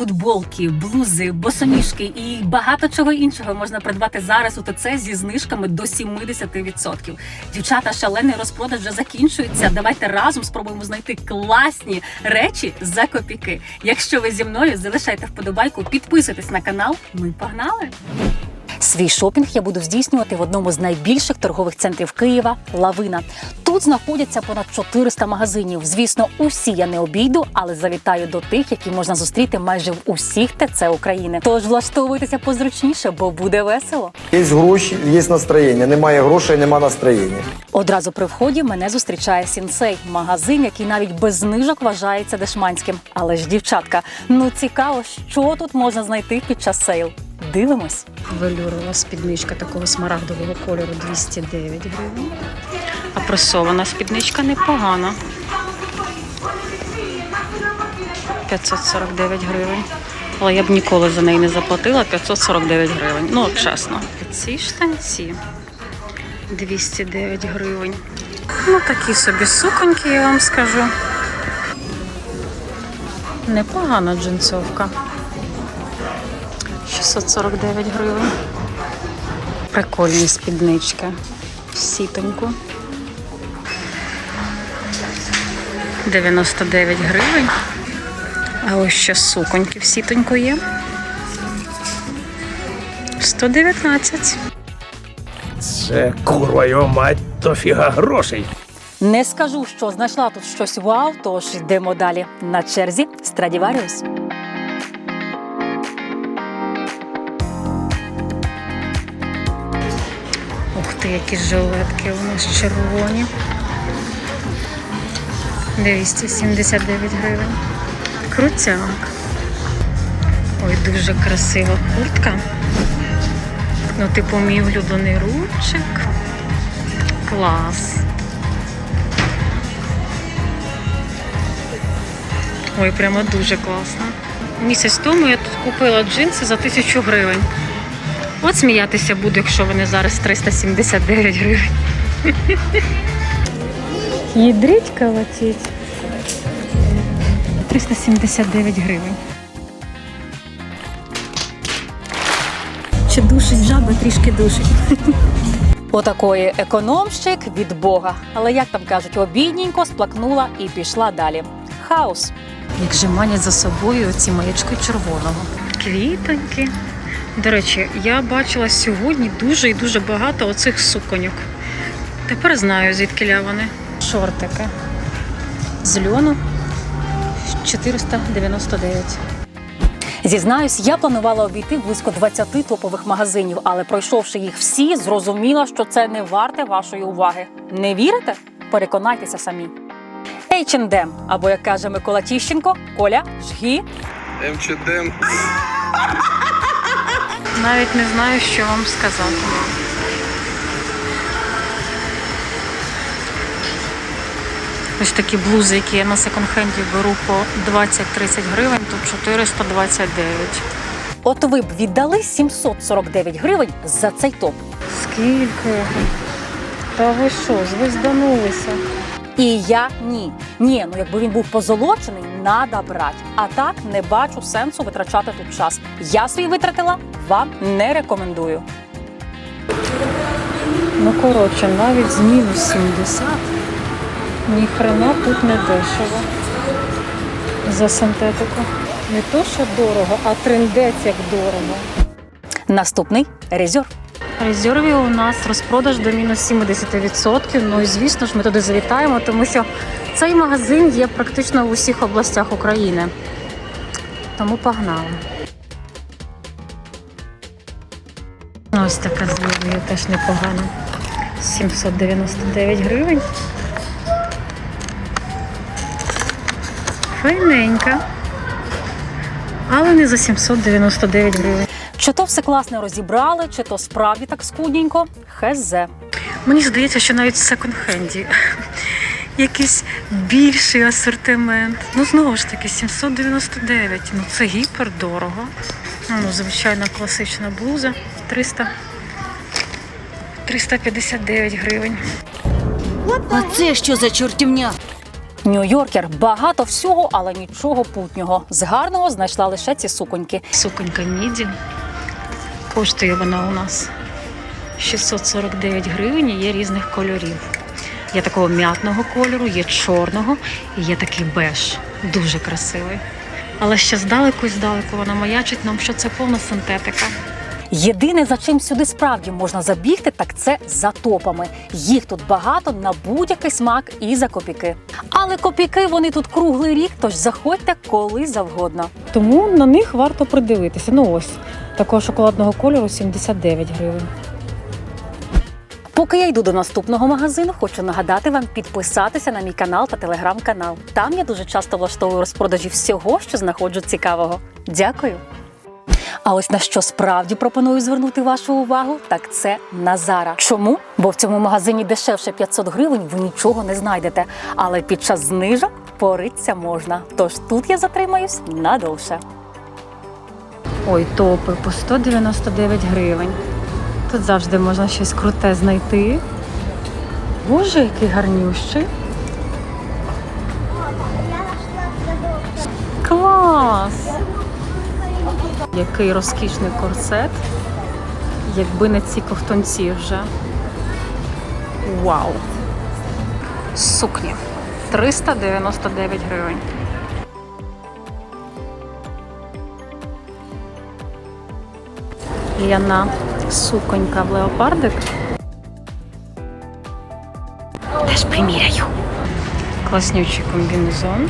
Футболки, блузи, босоніжки і багато чого іншого можна придбати зараз у ТЦ зі знижками до 70%. Дівчата, шалений розпродаж вже закінчується. Давайте разом спробуємо знайти класні речі за копійки. Якщо ви зі мною, залишайте вподобайку, підписуйтесь на канал. Ми погнали! Свій шопінг я буду здійснювати в одному з найбільших торгових центрів Києва Лавина. Тут знаходяться понад 400 магазинів. Звісно, усі я не обійду, але завітаю до тих, які можна зустріти майже в усіх ТЦ України. Тож влаштовуйтеся позручніше, бо буде весело. Є гроші, є настроєння. Немає грошей, нема настроєння. Одразу при вході мене зустрічає сінсей, магазин, який навіть без знижок вважається дешманським. Але ж, дівчатка, ну цікаво, що тут можна знайти під час сейл. Дивимось. Велюрова спідничка такого смарагдового кольору 209 гривень. А пресована спідничка непогана. 549 гривень. Але я б ніколи за неї не заплатила 549 гривень. Ну, от чесно. Ці штанці 209 гривень. Ну, такі собі суконьки, я вам скажу. Непогана джинсовка. 649 гривень. Прикольні спіднички. В сітоньку. 99 гривень. А ось ще суконьки в сітоньку є. 119. Це курва його мать, то фіга грошей. Не скажу, що знайшла тут щось вау, тож йдемо далі. На черзі Страдіваріус. Які жилетки у нас червоні. 279 гривень. Крутяк. Ой, дуже красива куртка. Ну, типу, мій улюблений ручик. Клас. Ой, прямо дуже класно. Місяць тому я тут купила джинси за тисячу гривень. От сміятися буду, якщо вони зараз 379 гривень. Їдріть колотіть. 379 гривень. Чи душить жаба, трішки душить. Отакої економщик від Бога. Але як там кажуть, обідненько сплакнула і пішла далі. Хаос. Як же манять за собою ці маячки червоного. Квітоньки. До речі, я бачила сьогодні дуже і дуже багато оцих суконьок. Тепер знаю, звідки вони. Шортики. З льону 499. Зізнаюсь, я планувала обійти близько 20 топових магазинів, але пройшовши їх всі, зрозуміла, що це не варте вашої уваги. Не вірите? Переконайтеся самі. H&M, або як каже Микола Тіщенко, Коля, жгі. МЧДМ. Навіть не знаю, що вам сказати. Ось такі блузи, які я на секонд-хенді беру по 20-30 гривень, то 429. От ви б віддали 749 гривень за цей топ. Скільки? Та ви що, звизданулися? І я ні. Ні, ну якби він був позолочений, надо брати. А так не бачу сенсу витрачати тут час. Я свій витратила, вам не рекомендую. Ну, коротше, навіть з мінус 70 ніхрена тут не дешево. За синтетику. Не то, що дорого, а трендець як дорого. Наступний резерв. Резерві у нас розпродаж до мінус 70%. Ну і звісно ж, ми туди завітаємо, тому що цей магазин є практично в усіх областях України. Тому погнали. Ось така злів'я теж непогана. 799 гривень. Файненька. Але не за 799 гривень. Чи то все класно розібрали, чи то справді так скудненько. Хезе. Мені здається, що навіть в секонд-хенді якийсь більший асортимент. Ну, знову ж таки, 799. Ну, це гіпер дорого. Ну, звичайна класична блуза 300. 359 гривень. А це що за чортівня? Нью-Йоркер багато всього, але нічого путнього. З гарного знайшла лише ці суконьки. Суконька міді. Коштує вона у нас 649 гривень і є різних кольорів. Є такого м'ятного кольору, є чорного і є такий беж. Дуже красивий. Але ще здалеку здалеку вона маячить нам, що це повна синтетика. Єдине, за чим сюди справді можна забігти, так це за топами. Їх тут багато на будь-який смак і за копійки. Але копійки вони тут круглий рік, тож заходьте коли завгодно. Тому на них варто придивитися. Ну ось такого шоколадного кольору 79 гривень. Поки я йду до наступного магазину, хочу нагадати вам підписатися на мій канал та телеграм-канал. Там я дуже часто влаштовую розпродажі всього, що знаходжу цікавого. Дякую. А ось на що справді пропоную звернути вашу увагу, так це на Зара. Чому? Бо в цьому магазині дешевше 500 гривень ви нічого не знайдете. Але під час знижок поритися можна. Тож тут я затримаюсь надовше. Ой, топи по 199 гривень. Тут завжди можна щось круте знайти. Боже, який гарнющий. Клас! Який розкішний корсет. Якби не ці ковтунці вже. Вау! Сукні. 399 гривень. Ляна суконька в леопардик. Теж приміряю. Класнючий комбінезон.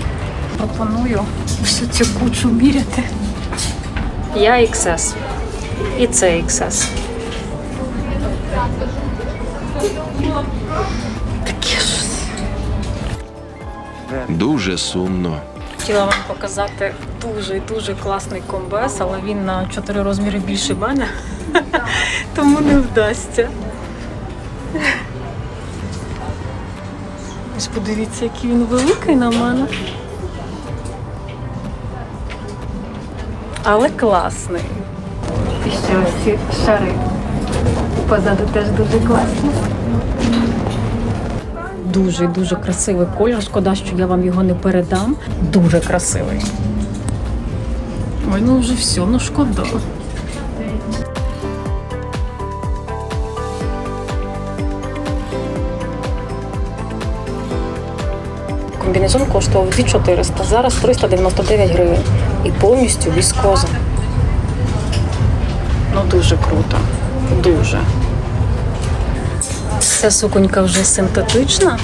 Пропоную всю цю кучу міряти. Я XS. І це XS. Таке ж. Дуже сумно. Хотіла вам показати дуже дуже класний комбез, але він на 4 розміри більше мене, тому не вдасться. Ось подивіться, який він великий на мене. Але класний. І ще ось ці шари. Позаду теж дуже класні. Дуже дуже красивий колір. Шкода, що я вам його не передам. Дуже красивий. Ой, ну вже все, ну шкода. Комбінезон коштував 2400, зараз 399 гривень. І повністю віскоза. Ну дуже круто. Дуже. Ця суконька вже синтетична,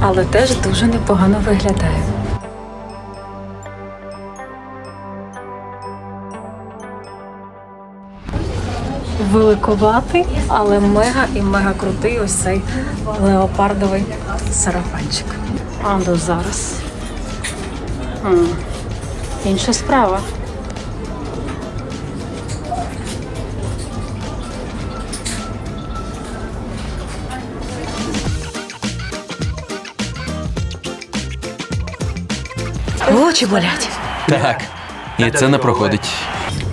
але теж дуже непогано виглядає. Великоватий, але мега і мега крутий ось цей леопардовий сарафанчик. А до зараз. М, Інша справа. Очі болять. Так, і це не проходить.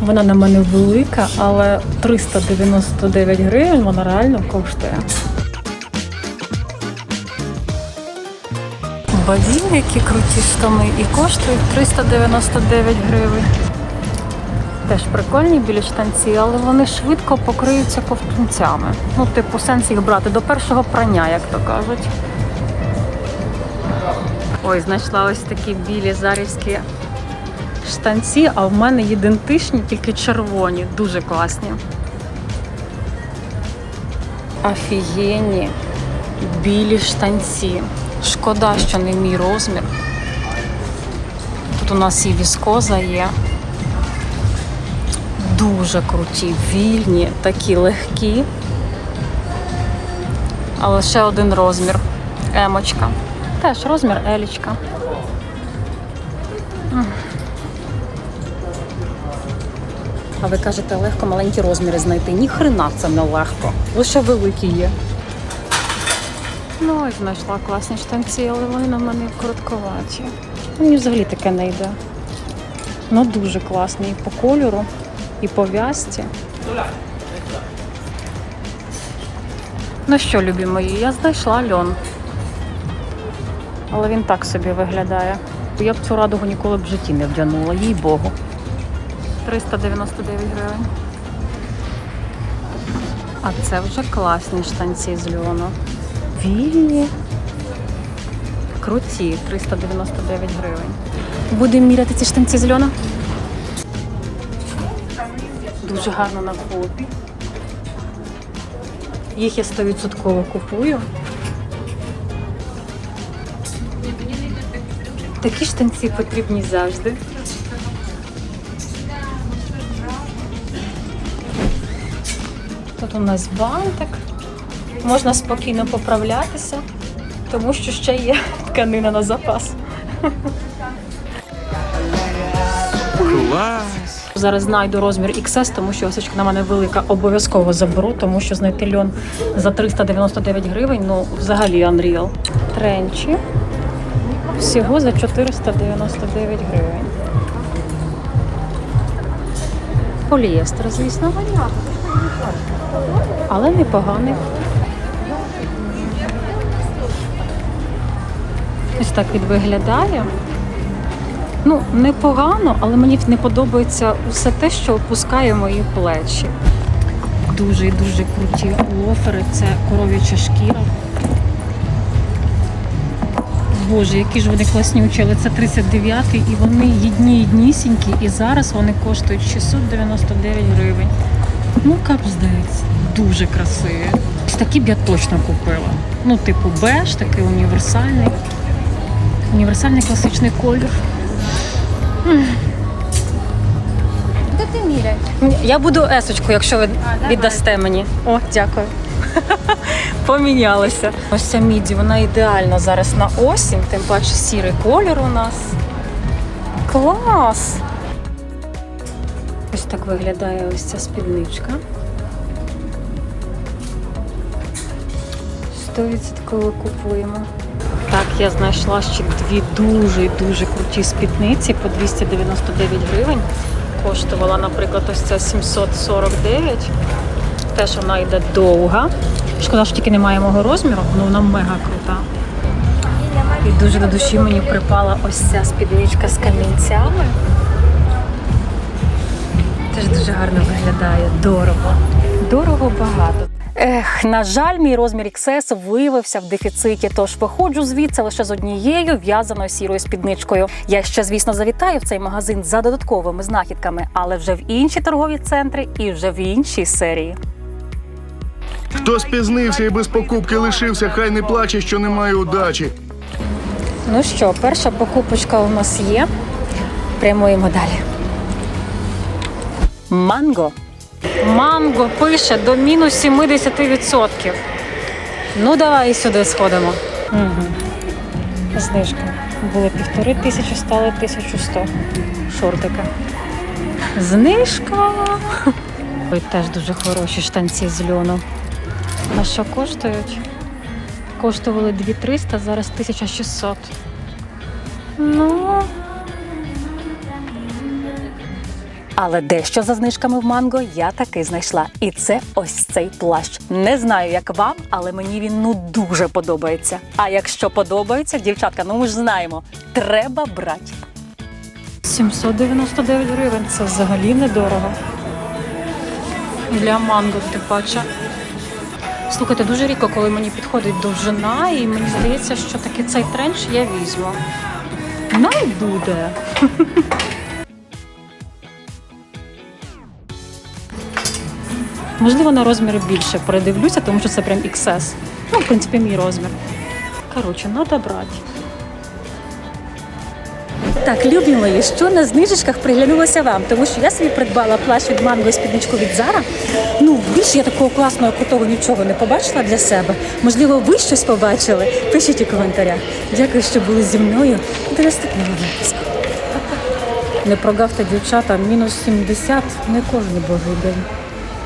Вона на мене велика, але 399 гривень вона реально коштує. Бадін, які круті штани, і коштують 399 гривень. Теж прикольні білі штанці, але вони швидко покриються ковтунцями. Ну, типу, сенс їх брати до першого прання, як то кажуть. Ой, знайшла ось такі білі зарівські штанці, а в мене ідентичні, тільки червоні, дуже класні. Офігенні білі штанці. Шкода, що не мій розмір. Тут у нас і віскоза є. Дуже круті, вільні, такі легкі. Але ще один розмір. Емочка. Теж розмір елічка. А ви кажете, легко маленькі розміри знайти. Ні хрена це не легко. Лише великі є. Ну, ось знайшла класні штанці, але вони на мене коротковаті. Мені взагалі таке не йде. Ну, дуже класні і по кольору, і по в'язці. Ну що, любі мої, я знайшла льон. але він так собі виглядає. Я б цю радугу ніколи б в житті не вдягнула, їй Богу. 399 гривень. А це вже класні штанці з льону. Вільні. Круті, 399 гривень. Будемо міряти ці штанці з льону. Дуже гарно на попі. Їх я 100% купую. Такі штанці потрібні завжди. Тут у нас бантик. Можна спокійно поправлятися, тому що ще є тканина на запас. Клас! Зараз знайду розмір XS, тому що осочка на мене велика. Обов'язково заберу, тому що знайти льон за 399 гривень, ну взагалі Unreal. Тренчі всього за 499 гривень. Полієстер, звісно. Але непоганий. Ось так він виглядає. Ну, непогано, але мені не подобається усе те, що опускає мої плечі. Дуже і дуже круті лофери, це коров'яча шкіра. Боже, які ж вони класнючі, але це 39-й і вони єдні єднісінькі, і зараз вони коштують 699 гривень. Ну, капздець, дуже красиві. Ось такі б я точно купила. Ну, типу, беж, такий універсальний. Універсальний класичний колір. Де ти міряй? Я буду есочку, якщо ви віддасте мені. О, дякую. Помінялися. Ось ця міді, вона ідеальна зараз на осінь, тим паче сірий колір у нас. Клас! Ось так виглядає ось ця спідничка. 100% купуємо. Так, я знайшла ще дві дуже-дуже круті спідниці по 299 гривень. Коштувала, наприклад, ось ця 749. Теж вона йде довга. Шкода, що тільки немає мого розміру, але вона мега крута. І дуже до душі мені припала ось ця спідничка з камінцями. Теж дуже гарно виглядає. Дорого. Дорого багато. Ех, на жаль, мій розмір XS виявився в дефіциті, тож виходжу звідси лише з однією в'язаною сірою спідничкою. Я ще, звісно, завітаю в цей магазин за додатковими знахідками, але вже в інші торгові центри і вже в іншій серії. Хто спізнився і без покупки лишився, хай не плаче, що немає удачі. Ну що, перша покупочка у нас є. Прямуємо далі. Манго. Манго пише до мінус 70%. Ну, давай сюди сходимо. Угу. Знижка. Було півтори тисячі, стало 1100. Шортика. Знижка. Ой, теж дуже хороші штанці з льону. На що коштують? Коштували 2300, зараз 1600. Ну. Але дещо за знижками в манго я таки знайшла. І це ось цей плащ. Не знаю, як вам, але мені він ну дуже подобається. А якщо подобається, дівчатка, ну ми ж знаємо, треба брати. 799 гривень це взагалі недорого. Для манго, тим паче. Слухайте, дуже рідко, коли мені підходить довжина, і мені здається, що таки цей тренч я візьму. Най буде. Можливо, на розміри більше передивлюся, тому що це прям XS. Ну, в принципі, мій розмір. Коротше, треба брати. Так, любі мої, що на знижечках приглянулося вам, тому що я собі придбала плащ від манго і спідничку від Зара. Ну, більше я такого класного крутого нічого не побачила для себе. Можливо, ви щось побачили? Пишіть у коментарях. Дякую, що були зі мною. До наступного випуску. Не прогавте, дівчата, мінус 70 не кожен божий день.